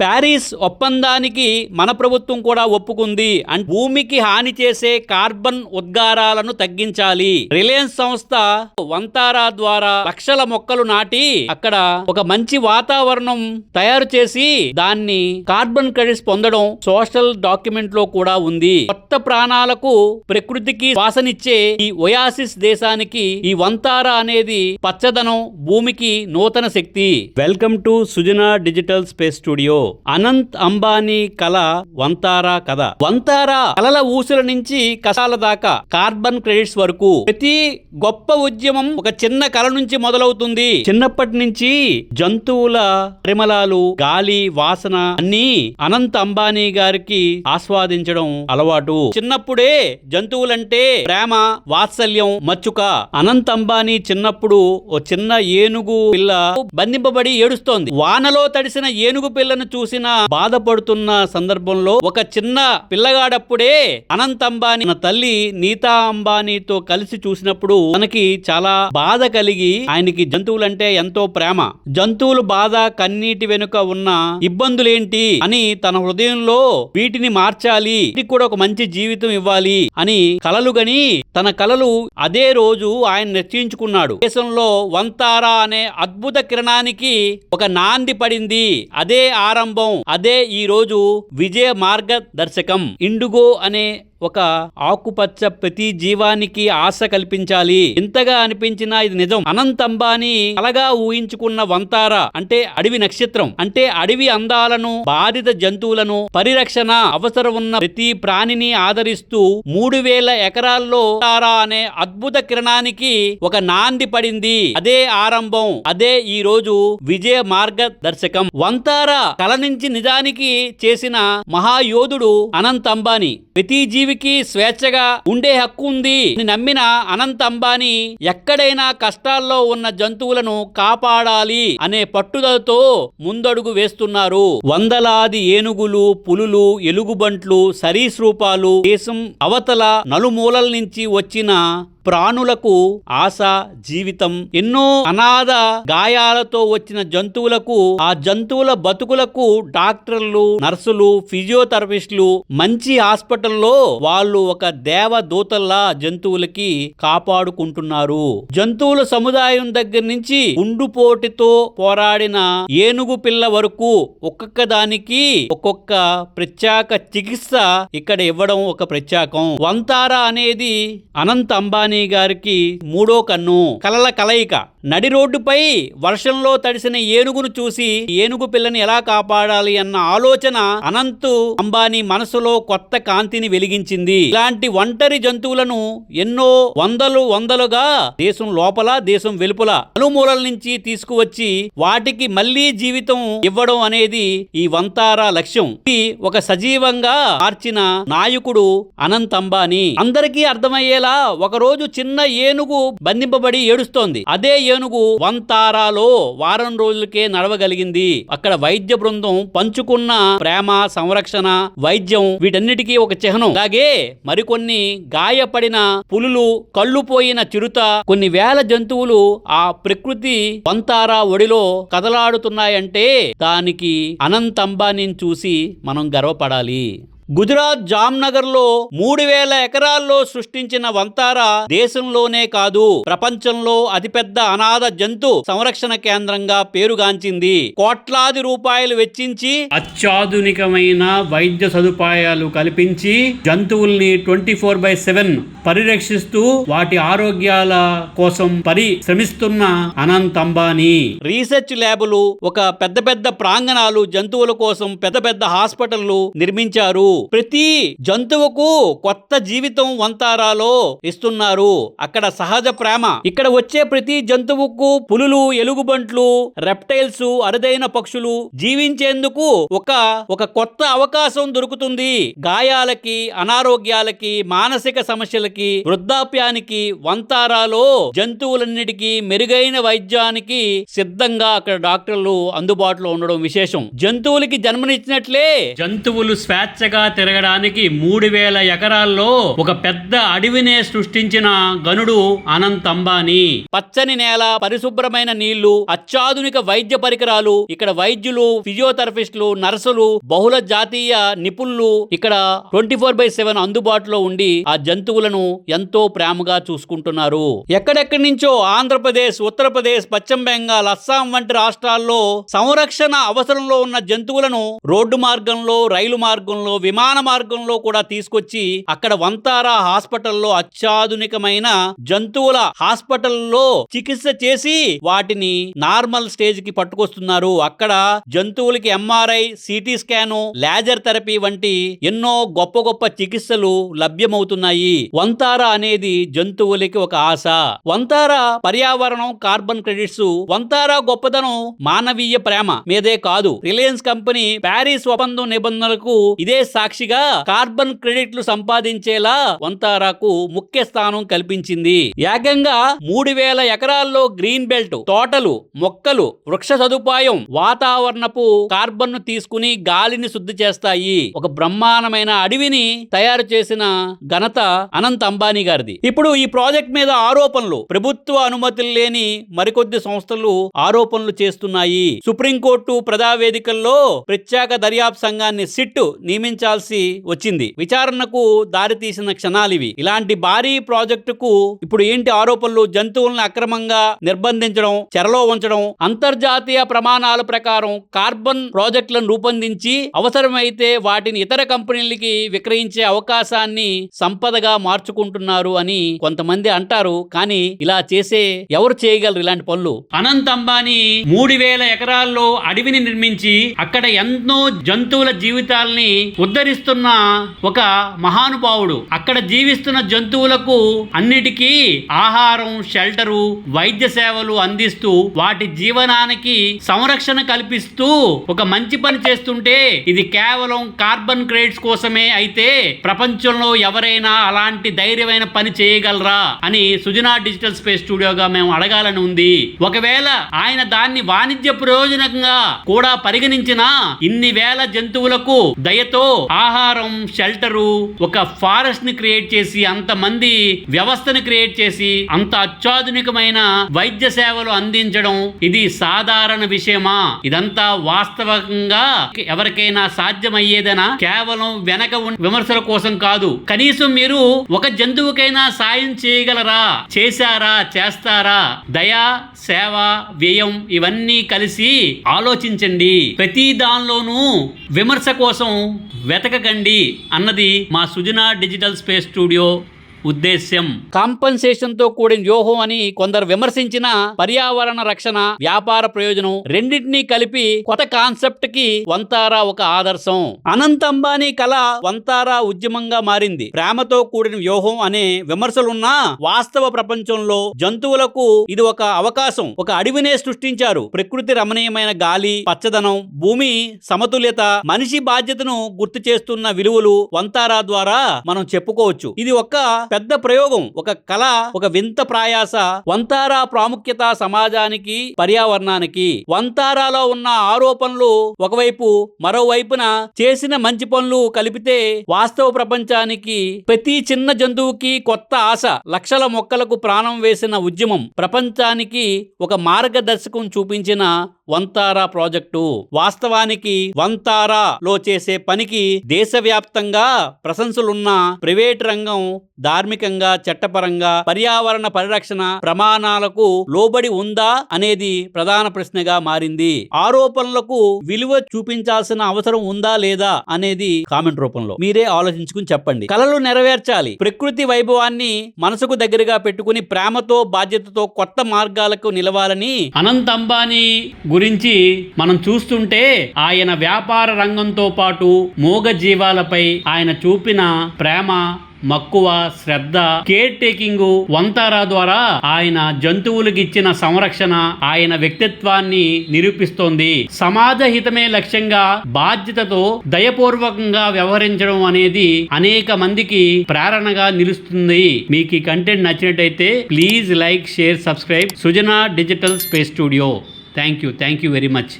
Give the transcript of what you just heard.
Paris ఒప్పందానికి మన ప్రభుత్వం కూడా ఒప్పుకుంది అండ్ భూమికి హాని చేసే కార్బన్ ఉద్గారాలను తగ్గించాలి. రిలయన్స్ సంస్థ వంతారా ద్వారా లక్షల మొక్కలు నాటి అక్కడ ఒక మంచి వాతావరణం తయారు చేసి దాన్ని కార్బన్ క్రెడిట్స్ పొందడం సోషల్ డాక్యుమెంట్లో కూడా ఉంది. కొత్త ప్రాణాలకు ప్రకృతికి శ్వాసనిచ్చే ఈ ఒయాసిస్ దేశానికి ఈ వంతారా అనేది పచ్చదనం భూమికి నూతన శక్తి. Welcome to Sujana digital space studio. Anant Ambani కళ వంతారా కథ. వంతారా కలల ఊసుల నుంచి కసాల దాకా కార్బన్ క్రెడిట్స్ వరకు ప్రతి గొప్ప ఉద్యమం ఒక చిన్న కళ నుంచి మొదలవుతుంది. చిన్నప్పటి నుంచి జంతువుల పరిమళాలు గాలి వాసన అన్ని అనంత్ అంబానీ గారికి ఆస్వాదించడం అలవాటు. చిన్నప్పుడే జంతువులంటే ప్రేమ వాత్సల్యం మచ్చుక. అనంత్ అంబానీ చిన్నప్పుడు ఓ చిన్న ఏనుగు పిల్ల బంధింపబడి ఏడుస్తోంది. వానలో తడిసిన ఏనుగు పిల్లను చూసినా బాధపడుతున్న సందర్భంలో ఒక చిన్న పిల్లగాడప్పుడే అనంత్ అంబానీ తన తల్లి నీతా అంబానీతో కలిసి చూసినప్పుడు తనకి చాలా బాధ కలిగి ఆయనకి జంతువులంటే ఎంతో ప్రేమ. జంతువులు బాధ కన్నీటి వెనుక ఉన్న ఇబ్బందులేంటి అని తన హృదయంలో వీటిని మార్చాలి వీటికి కూడా ఒక మంచి జీవితం ఇవ్వాలి అని కలలు గని తన కలలు అదే రోజు ఆయన నిశ్చయించుకున్నాడు. దేశంలో వంతారా అనే అద్భుత కిరణానికి ఒక నాంది పడింది. అదే ప్రారంభం. అదే ఈ రోజు విజయ మార్గదర్శకం. ఇండుగో అనే ఒక ఆకుపచ్చ ప్రతి జీవానికి ఆశ కల్పించాలి. ఇంతగా అనిపించినా ఇది నిజం. అనంత్ అంబానీ ఊహించుకున్న వంతారా అంటే అడవి నక్షత్రం అంటే అడవి అందాలను బాధిత జంతువులను పరిరక్షణ అవసరం ఉన్న ప్రతి ప్రాణిని ఆదరిస్తూ మూడు వేల ఎకరాల్లో తారా అనే అద్భుత కిరణానికి ఒక నాంది పడింది. అదే ఆరంభం అదే ఈ రోజు విజయ మార్గదర్శకం. వంతారా కల నుంచి నిజానికి చేసిన మహాయోధుడు అనంత్ అంబానీ. ప్రతి జీవికి స్వేచ్ఛగా ఉండే హక్కు ఉంది అని నమ్మిన అనంత్ అంబానీ ఎక్కడైనా కష్టాల్లో ఉన్న జంతువులను కాపాడాలి అనే పట్టుదలతో ముందడుగు వేస్తున్నారు. వందలాది ఏనుగులు పులులు ఎలుగుబంట్లు సరీసృపాలు దేశం అవతల నలుమూలల నుంచి వచ్చిన ప్రాణులకు ఆశ జీవితం ఎన్నో అనాథ గాయాలతో వచ్చిన జంతువులకు ఆ జంతువుల బతుకులకు డాక్టర్లు నర్సులు ఫిజియోథెరపిస్టులు మంచి హాస్పిటల్లో వాళ్ళు ఒక దేవదూతల్లా జంతువులకి కాపాడుకుంటున్నారు. జంతువుల సముదాయం దగ్గర నుంచి ఉండుపోటితో పోరాడిన ఏనుగు పిల్ల వరకు ఒక్కొక్క దానికి ఒక్కొక్క ప్రత్యేక చికిత్స ఇక్కడ ఇవ్వడం ఒక ప్రత్యేకం. వంతారా అనేది అనంత్ అంబానీ గారికి మూడో కన్ను. కలల కలయిక. నడి రోడ్డుపై వర్షంలో తడిసిన ఏనుగును చూసి ఏనుగు పిల్లని ఎలా కాపాడాలి అన్న ఆలోచన అనంత్ అంబానీ మనసులో కొత్త కాంతిని వెలిగించింది. ఇలాంటి ఒంటరి జంతువులను ఎన్నో వందలు వందలుగా దేశం లోపల దేశం వెలుపల నలుమూలల నుంచి తీసుకువచ్చి వాటికి మళ్ళీ జీవితం ఇవ్వడం అనేది ఈ వంతారా లక్ష్యం. ఇది ఒక సజీవంగా మార్చిన నాయకుడు అనంత్ అంబానీ. అందరికీ అర్థమయ్యేలా ఒకరోజు చిన్న ఏనుగు బంధింపబడి ఏడుస్తోంది. అదే ఏనుగు వంతారాలో వారం రోజులకే నడవగలిగింది. అక్కడ వైద్య బృందం పంచుకున్న ప్రేమ సంరక్షణ వైద్యం వీటన్నిటికీ ఒక చిహ్నం. అలాగే మరికొన్ని గాయపడిన పులులు కళ్ళు పోయిన చిరుత కొన్ని వేల జంతువులు ఆ ప్రకృతి వంతారా ఒడిలో కదలాడుతున్నాయంటే దానికి అనంత్ అంబానీని చూసి మనం గర్వపడాలి. గుజరాత్ జామ్నగర్లో మూడు వేల ఎకరాల్లో సృష్టించిన వంతారా దేశంలోనే కాదు ప్రపంచంలో అతిపెద్ద అనాథ జంతు సంరక్షణ కేంద్రంగా పేరుగాంచింది. కోట్లాది రూపాయలు వెచ్చించి అత్యాధునికమైన వైద్య సదుపాయాలు కల్పించి జంతువుల్ని ట్వంటీ ఫోర్ బై సెవెన్ పరిరక్షిస్తూ వాటి ఆరోగ్యాల కోసం పరిశ్రమిస్తున్న అనంత్ అంబానీ. రీసెర్చ్ ల్యాబులు ఒక పెద్ద పెద్ద ప్రాంగణాలు జంతువుల కోసం పెద్ద పెద్ద హాస్పిటళ్ళు నిర్మించారు. ప్రతి జంతువుకు కొత్త జీవితం వంతారాలో ఇస్తున్నారు. అక్కడ సహజ ప్రేమ. ఇక్కడ వచ్చే ప్రతి జంతువుకు పులులు ఎలుగుబంట్లు రెప్టైల్స్ అరుదైన పక్షులు జీవించేందుకు ఒక ఒక కొత్త అవకాశం దొరుకుతుంది. గాయాలకి అనారోగ్యాలకి మానసిక సమస్యలకి వృద్ధాప్యానికి వంతారాలో జంతువులన్నిటికీ మెరుగైన వైద్యానికి సిద్ధంగా అక్కడ డాక్టర్లు అందుబాటులో ఉండడం విశేషం. జంతువులకి జన్మనిచ్చినట్లే జంతువులు స్వేచ్ఛగా తిరగడానికి మూడు వేల ఎకరాల్లో ఒక పెద్ద అడవినే సృష్టించిన గనుడు అనంత్ అంబానీ. పచ్చని నేల పరిశుభ్రమైన నీళ్ళు అత్యాధునిక వైద్య పరికరాలు ఇక్కడ వైద్యులు ఫిజియోథెరపిస్టులు నర్సులు బహుళ జాతీయ నిపుణులు ఇక్కడ ట్వంటీ ఫోర్ బై సెవెన్ అందుబాటులో ఉండి ఆ జంతువులను ఎంతో ప్రేమగా చూసుకుంటున్నారు. ఎక్కడెక్కడి నుంచో ఆంధ్రప్రదేశ్ ఉత్తరప్రదేశ్ పశ్చిమ బెంగాల్ అస్సాం వంటి రాష్ట్రాల్లో సంరక్షణ అవసరంలో ఉన్న జంతువులను రోడ్డు మార్గంలో రైలు మార్గంలో విమాన మార్గంలో కూడా తీసుకొచ్చి అక్కడ వంతారా హాస్పిటల్లో అత్యాధునికమైన జంతువుల హాస్పిటల్లో చికిత్స చేసి వాటిని నార్మల్ స్టేజ్కి పట్టుకొస్తున్నారు. అక్కడ జంతువులకి MRI CT scan laser therapy వంటి ఎన్నో గొప్ప గొప్ప చికిత్సలు లభ్యమవుతున్నాయి. వంతారా అనేది జంతువులకి ఒక ఆశ. వంతారా పర్యావరణం కార్బన్ క్రెడిట్స్ వంతారా గొప్పదనం మానవీయ ప్రేమ మీదే కాదు. రిలయన్స్ కంపెనీ ప్యారిస్ ఒప్పందం నిబంధనలకు ఇదే సాక్షిగా కార్బన్ క్రెడిట్లు సంపాదించేలా వంతారాకు ముఖ్య స్థానం కల్పించింది. ఏకంగా మూడు వేల ఎకరాల్లో గ్రీన్ బెల్ట్ తోటలు మొక్కలు వృక్ష సదుపాయం వాతావరణపు కార్బన్ను తీసుకుని గాలిని శుద్ధి చేస్తాయి. ఒక బ్రహ్మాండమైన అడవిని తయారు చేసిన ఘనత అనంత్ అంబానీ గారిది. ఇప్పుడు ఈ ప్రాజెక్ట్ మీద ఆరోపణలు ప్రభుత్వ అనుమతులు లేని మరికొద్ది సంస్థలు ఆరోపణలు చేస్తున్నాయి. సుప్రీంకోర్టు ప్రజావేదికల్లో ప్రత్యేక దర్యాప్తు సంఘాన్ని సిట్ నియమించాల్సి వచ్చింది. విచారణకు దారితీసిన క్షణాలివి ఇలాంటి భారీ ప్రాజెక్టుకు ఇప్పుడు ఏంటి ఆరోపణలు? జంతువులను అక్రమంగా నిర్బంధించడం చెరలో ఉంచడం అంతర్జాతీయ ప్రమాణాల ప్రకారం కార్బన్ ప్రాజెక్టులను రూపొందించి అవసరమైతే వాటిని ఇతర కంపెనీలకి విక్రయించే అవకాశాన్ని సంపదగా మార్చుకుంటున్నారు అని కొంతమంది అంటారు. కానీ ఇలా చేసే ఎవరు చేయగలరు ఇలాంటి పనులు? అనంత్ అంబానీ మూడు వేల ఎకరాల్లో అడవిని నిర్మించి అక్కడ ఎన్నో జంతువుల జీవితాల్ని ఉద్ధరిస్తున్న ఒక మహానుభావుడు. అక్కడ జీవిస్తున్న జంతువులకు అన్నిటికీ ఆహారం షెల్టరు వైద్య సేవలు అందిస్తూ వాటి జీవనానికి సంరక్షణ కల్పిస్తూ ఒక మంచి పని చేస్తుంటే ఇది కేవలం కార్బన్ క్రెడిట్స్ కోసమే అయితే ప్రపంచంలో ఎవరైనా అలాంటి ధైర్యమైన పని చేయగలరా అని సుజనా డిజిటల్ స్పేస్ స్టూడియోగా మేము అడగాలని ఉంది. ఒకవేళ ఆయన దాన్ని వాణిజ్య ప్రయోజనంగా కూడా పరిగణించిన ఇన్ని వేల జంతువులకు దయతో ఆహారం షెల్టరు ఒక ఫారెస్ట్ని క్రియేట్ చేసి అంతమంది వ్యవస్థను క్రియేట్ చేసి అంత అత్యాధునికమైన వైద్య సేవలు అందించడం ఇది సాధారణ విషయమా? ఇదంతా వాస్తవంగా ఎవరికైనా సాధ్యమయ్యేదనా? కేవలం వెనక విమర్శల కోసం కాదు. కనీసం మీరు ఒక జంతువుకైనా సాయం చేయగలరా? చేశారా? చేస్తారా? దయ సేవ వ్యయం ఇవన్నీ కలిసి ఆలోచించండి. ప్రతి దానిలోనూ విమర్శ కోసం వెతకకండి అన్నది మా సుజనా డిజిటల్ స్పేస్ స్టూడియో ఉద్దేశ్యం. కాంపన్సేషన్తో కూడిన వ్యూహం అని కొందరు విమర్శించిన పర్యావరణ రక్షణ వ్యాపార ప్రయోజనం రెండింటినీ కలిపి కొత్త కాన్సెప్ట్కి వంతారా ఒక ఆదర్శం. అనంత అంబానీ కళ వంతారా ఉద్యమంగా మారింది. ప్రేమతో కూడిన వ్యూహం అనే విమర్శలున్నా వాస్తవ ప్రపంచంలో జంతువులకు ఇది ఒక అవకాశం. ఒక అడవినే సృష్టించారు. ప్రకృతి రమణీయమైన గాలి పచ్చదనం భూమి సమతుల్యత మనిషి బాధ్యతను గుర్తు చేస్తున్న విలువలు వంతారా ద్వారా మనం చెప్పుకోవచ్చు. ఇది ఒక పెద్ద ప్రయోగం ఒక కళ ఒక వింత ప్రయాస వంతారా ప్రాముఖ్యత సమాజానికి పర్యావరణానికి. వంతారాలో ఉన్న ఆరోపణలు ఒకవైపు మరోవైపున చేసిన మంచి పనులు కలిపితే వాస్తవ ప్రపంచానికి ప్రతి చిన్న జంతువుకి కొత్త ఆశ లక్షల మొక్కలకు ప్రాణం వేసిన ఉద్యమం ప్రపంచానికి ఒక మార్గదర్శకం చూపించిన వంతారా ప్రాజెక్టు. వాస్తవానికి వంతారాలో చేసే పనికి దేశవ్యాప్తంగా ప్రశంసలున్న ప్రైవేట్ రంగం దారి ధార్మికంగా చట్టపరంగా పర్యావరణ పరిరక్షణ ప్రమాణాలకు లోబడి ఉందా అనేది ప్రధాన ప్రశ్నగా మారింది. ఆరోపణలకు విలువ చూపించాల్సిన అవసరం ఉందా లేదా అనేది కామెంట్ రూపంలో మీరే ఆలోచించుకుని చెప్పండి. కలలు నెరవేర్చాలి. ప్రకృతి వైభవాన్ని మనసుకు దగ్గరగా పెట్టుకుని ప్రేమతో బాధ్యతతో కొత్త మార్గాలకు నిలవాలని అనంత్ అంబానీ గురించి మనం చూస్తుంటే ఆయన వ్యాపార రంగంతో పాటు మూగ జీవాలపై ఆయన చూపిన ప్రేమ మక్కువ శ్రద్ధ కేర్ టేకింగ్ వంతారా ద్వారా ఆయన జంతువులకు ఇచ్చిన సంరక్షణ ఆయన వ్యక్తిత్వాన్ని నిరూపిస్తోంది. సమాజ హితమే లక్ష్యంగా బాధ్యతతో దయపూర్వకంగా వ్యవహరించడం అనేది అనేక మందికి ప్రేరణగా నిలుస్తుంది. మీకు ఈ కంటెంట్ నచ్చినట్టయితే please like share subscribe Sujana digital space studio thank you thank you very much